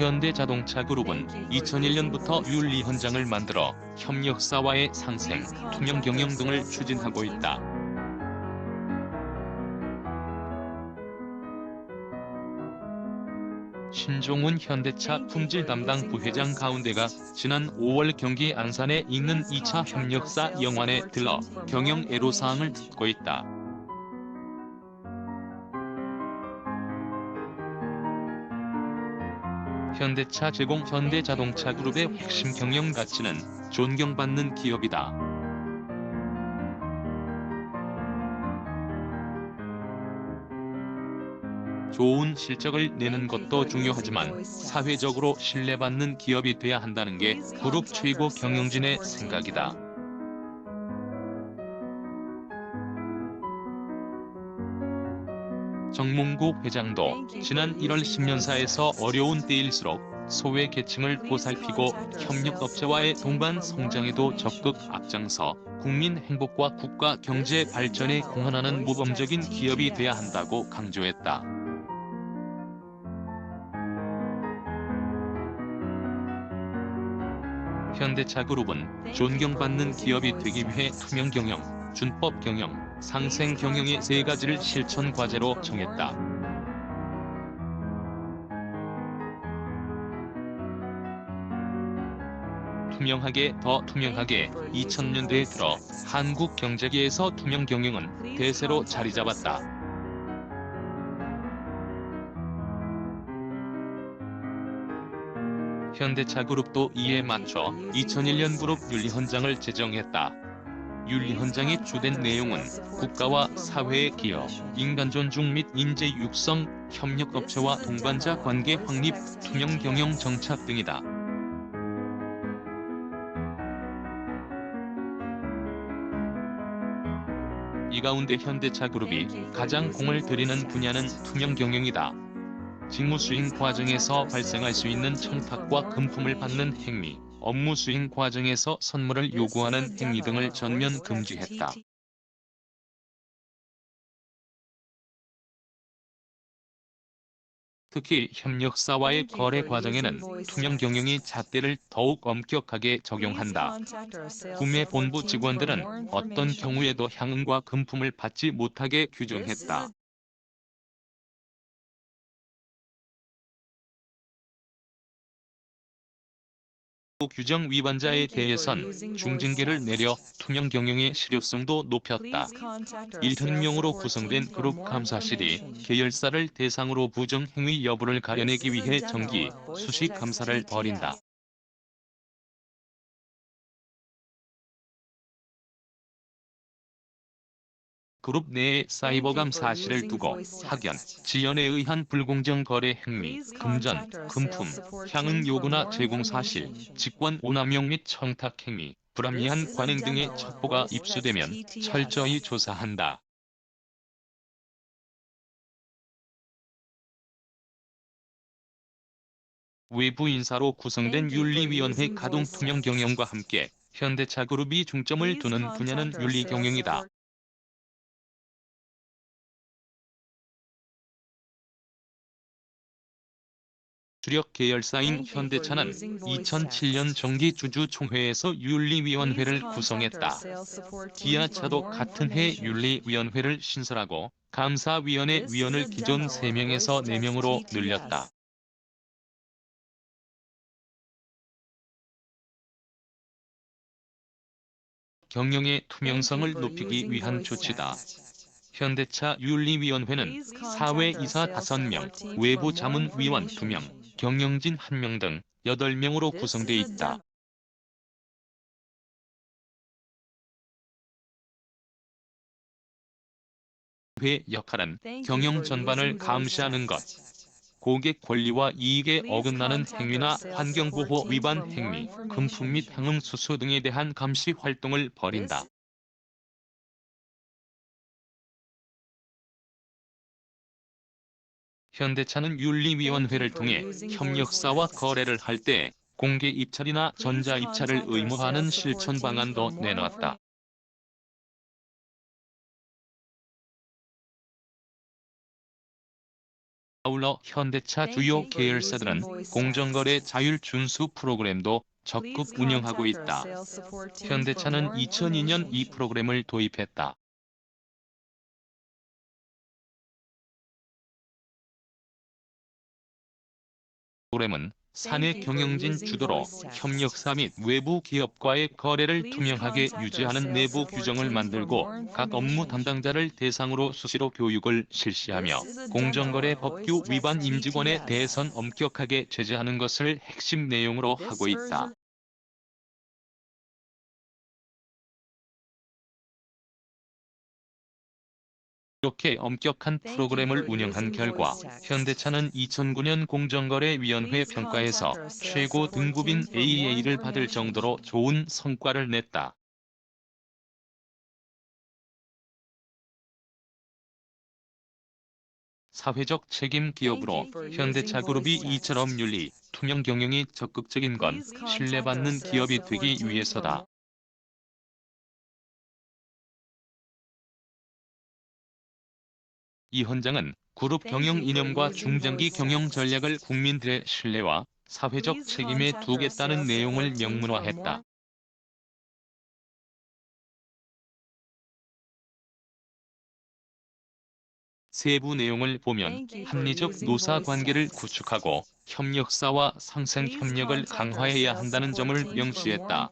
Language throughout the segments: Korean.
현대자동차 그룹은 2001년부터 윤리 현장을 만들어 협력사와의 상생, 투명 경영 등을 추진하고 있다. 신종훈 현대차 품질 담당 부회장 가운데가 지난 5월 경기 안산에 있는 2차 협력사 영환에 들러 경영 애로사항을 듣고 있다. 현대차 제공 현대자동차 그룹의 핵심 경영 가치는 존경받는 기업이다. 좋은 실적을 내는 것도 중요하지만 사회적으로 신뢰받는 기업이 돼야 한다는 게 그룹 최고 경영진의 생각이다. 정몽구 회장도 지난 1월 신년사에서 어려운 때일수록 소외 계층을 보살피고 협력업체와의 동반 성장에도 적극 앞장서 국민 행복과 국가 경제 발전에 공헌하는 모범적인 기업이 돼야 한다고 강조했다. 현대차 그룹은 존경받는 기업이 되기 위해 투명 경영, 준법 경영, 상생 경영의 세 가지를 실천 과제로 정했다. 투명하게 더 투명하게 2000년대에 들어 한국 경제계에서 투명 경영은 대세로 자리 잡았다. 현대차 그룹도 이에 맞춰 2001년 그룹 윤리 헌장을 제정했다. 윤리 헌장의 주된 내용은 국가와 사회의 기여, 인간 존중 및 인재 육성, 협력업체와 동반자 관계 확립, 투명 경영 정착 등이다. 이 가운데 현대차 그룹이 가장 공을 들이는 분야는 투명 경영이다. 직무 수행 과정에서 발생할 수 있는 청탁과 금품을 받는 행위, 업무 수행 과정에서 선물을 요구하는 행위 등을 전면 금지했다. 특히 협력사와의 거래 과정에는 투명 경영이 잣대를 더욱 엄격하게 적용한다. 구매 본부 직원들은 어떤 경우에도 향응과 금품을 받지 못하게 규정했다. 규정 위반자에 대해선 중징계를 내려 투명 경영의 실효성도 높였다. 100명으로 구성된 그룹 감사실이 계열사를 대상으로 부정 행위 여부를 가려내기 위해 정기, 수식 감사를 벌인다. 그룹 내에 사이버감 사실을 두고 학연, 지연에 의한 불공정 거래 행위, 금전, 금품, 향응 요구나 제공 사실, 직권 오남용 및 청탁 행위, 불합리한 관행 등의 첩보가 입수되면 철저히 조사한다. 외부 인사로 구성된 윤리위원회 가동 투명 경영과 함께 현대차 그룹이 중점을 두는 분야는 윤리 경영이다. 주력 계열사인 현대차는 2007년 정기 주주총회에서 윤리위원회를 구성했다. 기아차도 같은 해 윤리위원회를 신설하고 감사위원회 위원을 기존 3명에서 4명으로 늘렸다. 경영의 투명성을 높이기 위한 조치다. 현대차 윤리위원회는 사회 이사 5명, 외부 자문위원 2명, 경영진 1명 등 8명으로 구성돼 있다. 회 역할은 경영 전반을 감시하는 것, 고객 권리와 이익에 어긋나는 행위나 환경보호 위반 행위, 금품 및 향응 수수 등에 대한 감시 활동을 벌인다. 현대차는 윤리위원회를 통해 협력사와 거래를 할 때 공개 입찰이나 전자 입찰을 의무화하는 실천 방안도 내놨다. 아울러 현대차 주요 계열사들은 공정거래 자율 준수 프로그램도 적극 운영하고 있다. 현대차는 2002년 이 프로그램을 도입했다. 프로그램은 사내 경영진 주도로 협력사 및 외부 기업과의 거래를 투명하게 유지하는 내부 규정을 만들고 각 업무 담당자를 대상으로 수시로 교육을 실시하며 공정거래 법규 위반 임직원에 대해선 엄격하게 제재하는 것을 핵심 내용으로 하고 있다. 이렇게 엄격한 프로그램을 운영한 결과 현대차는 2009년 공정거래위원회 평가에서 최고 등급인 AA를 받을 정도로 좋은 성과를 냈다. 사회적 책임 기업으로 현대차 그룹이 이처럼 윤리, 투명 경영이 적극적인 건 신뢰받는 기업이 되기 위해서다. 이 헌장은 그룹 경영 이념과 중장기 경영 전략을 국민들의 신뢰와 사회적 책임에 두겠다는 내용을 명문화했다. 세부 내용을 보면 합리적 노사 관계를 구축하고 협력사와 상생 협력을 강화해야 한다는 점을 명시했다.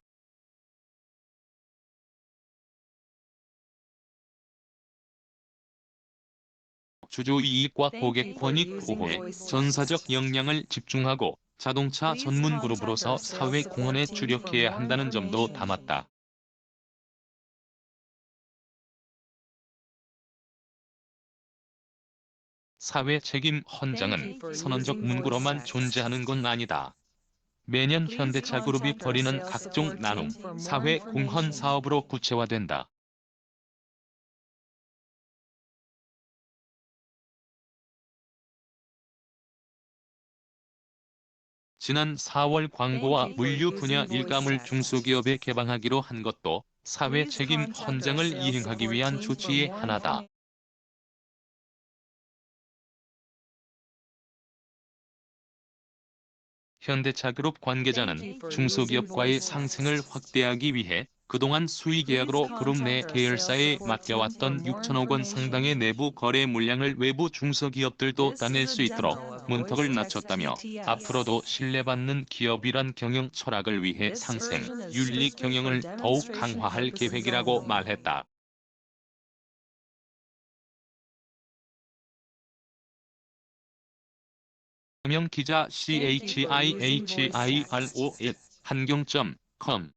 주주 이익과 고객 권익 보호에 전사적 역량을 집중하고 자동차 전문 그룹으로서 사회 공헌에 주력해야 한다는 점도 담았다. 사회 책임 헌장은 선언적 문구로만 존재하는 건 아니다. 매년 현대차 그룹이 벌이는 각종 나눔, 사회 공헌 사업으로 구체화된다. 지난 4월 광고와 물류 분야 일감을 중소기업에 개방하기로 한 것도 사회 책임 헌장을 이행하기 위한 조치의 하나다. 현대차 그룹 관계자는 중소기업과의 상생을 확대하기 위해 그동안 수의계약으로 그룹 내 계열사에 맡겨왔던 6천억 원 상당의 내부 거래 물량을 외부 중소기업들도 따낼 수 있도록 문턱을 낮췄다며 앞으로도 신뢰받는 기업이란 경영 철학을 위해 상생, 윤리 경영을 더욱 강화할 계획이라고 말했다. 서명 기자 CHIHIRO1 한경.com